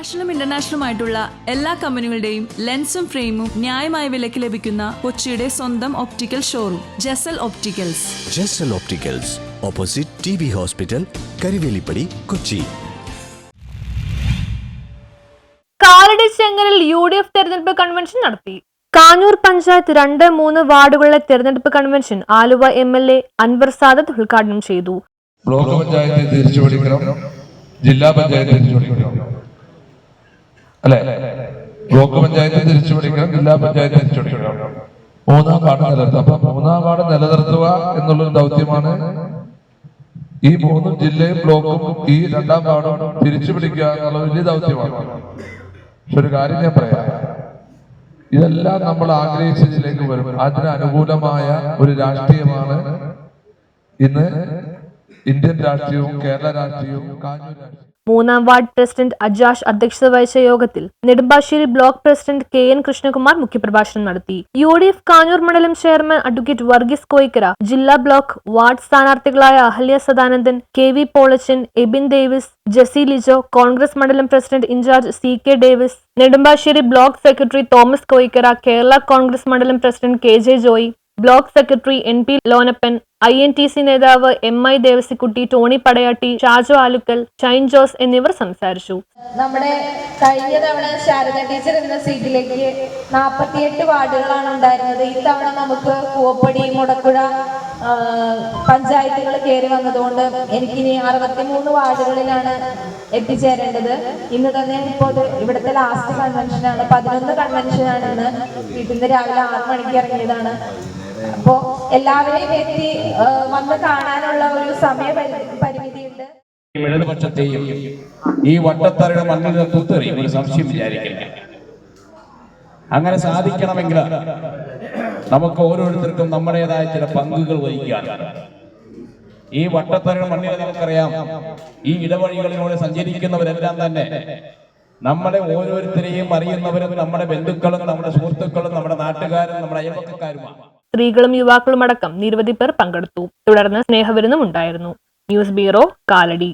നാഷണലും ഇന്റർനാഷണലും ആയിട്ടുള്ള എല്ലാ കമ്പനികളുടെയും ലെൻസും ഫ്രെയിമും ന്യായമായ വിലയ്ക്ക് ലഭിക്കുന്ന കൊച്ചിയുടെ സ്വന്തം optical showroom Jasal opticals Jasal opticals opposite T B hospital Karivelippady Kochi Kalady ചെങ്ങലിൽ U D F തെരഞ്ഞെടുപ്പ് കൺവെൻഷൻ നടത്തി. കാഞ്ഞൂർ പഞ്ചായത്ത് രണ്ട് മൂന്ന് വാർഡുകളിലെ തെരഞ്ഞെടുപ്പ് convention Aluva M L A Anwar Sadath ഉദ്ഘാടനം ചെയ്തു. ബ്ലോക്ക് പഞ്ചായത്ത് തിരിച്ചുപിടിക്കണം ജില്ലാ പഞ്ചായത്ത് തിരിച്ചു പിടിക്കണം അല്ലെ? ബ്ലോക്ക് പഞ്ചായത്ത് തിരിച്ചു പിടിക്കണം ജില്ലാ പഞ്ചായത്ത് തിരിച്ചു പിടിക്കണം. മൂന്നാം വാർഡ് നിലനിർത്തുക. അപ്പൊ മൂന്നാം വാർഡ് നിലനിർത്തുക എന്നുള്ളൊരു ദൗത്യമാണ് ഈ മൂന്നും ജില്ലയും ബ്ലോക്കും ഈ രണ്ടാം വാർഡും തിരിച്ചു പിടിക്കുക എന്നുള്ള വലിയ ദൗത്യമാണ്. പക്ഷെ ഒരു കാര്യം ഞാൻ പറയാം. ഇതെല്ലാം നമ്മൾ ആഗ്രഹിച്ചതിലേക്ക് വരും. അതിനനുകൂലമായ ഒരു രാഷ്ട്രീയമാണ് ഇന്ന് ഇന്ത്യൻ രാഷ്ട്രീയവും കേരള രാഷ്ട്രീയവും കാഞ്ഞൂർ മൂന്നാം വാർഡ് പ്രസിഡന്റ് അജാഷ് അധ്യക്ഷത വഹിച്ച യോഗത്തിൽ Nedumbassery block president K N Krishnakumar മുഖ്യപ്രഭാഷണം നടത്തി. യു ഡി എഫ് കാഞ്ഞൂർ മണ്ഡലം ചെയർമാൻ അഡ്വക്കേറ്റ് വർഗീസ് കോയിക്കര ജില്ലാ block ward സ്ഥാനാർത്ഥികളായ Ahalya Sadanandan K V Polachan Ebin Davis Jessy Lijo Congress മണ്ഡലം president in charge C K Davis Nedumbassery block secretary Thomas Koyikkara Kerala Congress മണ്ഡലം president K J Joy block secretary N P Lonappan I N T C നേതാവ് M I Devasikutty Tony Padayatty Shaju Alukkal Shine Jose എന്നിവർ സംസാരിച്ചു. നമ്മുടെ കഴിഞ്ഞ തവണ Sharada teacher എന്ന സീറ്റിലേക്ക് നാൽപ്പത്തിയെട്ട് വാർഡുകളാണ് ഉണ്ടായിരുന്നത്. ഈ തവണ നമുക്ക് കൂവപ്പടി മുടക്കുഴ പഞ്ചായത്തുകൾ കയറി വന്നതുകൊണ്ട് എനിക്കിനി അറുപത്തിമൂന്ന് വാർഡുകളിലാണ് എത്തിച്ചേരേണ്ടത്. ഇന്ന് തന്നെ ഇപ്പോൾ ഇവിടുത്തെ ലാസ്റ്റ് കൺവെൻഷനാണ് പതിനൊന്ന് കൺവെൻഷനാണ് ഇന്ന്. വീട്ടിൽ നിന്ന് രാവിലെ ആറ് മണിക്ക് ഇറങ്ങിയതാണ്. അപ്പോ എല്ലാവരെയും എത്തി വന്ന് കാണാനുള്ള ഒരു സമയ പരി- പരിമിതിയുണ്ട്. ഇടതുപക്ഷത്തെയും ഈ വട്ടത്തറയുടെ മണ്ണിൽ തുത്തെറിയും. ഒരു സംശയം വിചാരിക്കില്ല. അങ്ങനെ സാധിക്കണമെങ്കിൽ നമുക്ക് ഓരോരുത്തർക്കും നമ്മുടേതായ ചില പങ്കുകൾ വഹിക്കാനുണ്ട് ഈ വട്ടത്തറയുടെ മണ്ണിൽ നമുക്കറിയാം ഈ ഇടവഴികളിലൂടെ സഞ്ചരിക്കുന്നവരെല്ലാം തന്നെ നമ്മളെ ഓരോരുത്തരെയും അറിയുന്നവരും നമ്മുടെ ബന്ധുക്കളും നമ്മുടെ സുഹൃത്തുക്കളും നമ്മുടെ നാട്ടുകാരും നമ്മുടെ അയൽപക്കക്കാരുമാണ് സ്ത്രീകളും യുവാക്കളും അടക്കം നിരവധി പേർ പങ്കെടുത്തു. തുടർന്ന് സ്നേഹവിരുന്നും ഉണ്ടായിരുന്നു. News bureau Kalady.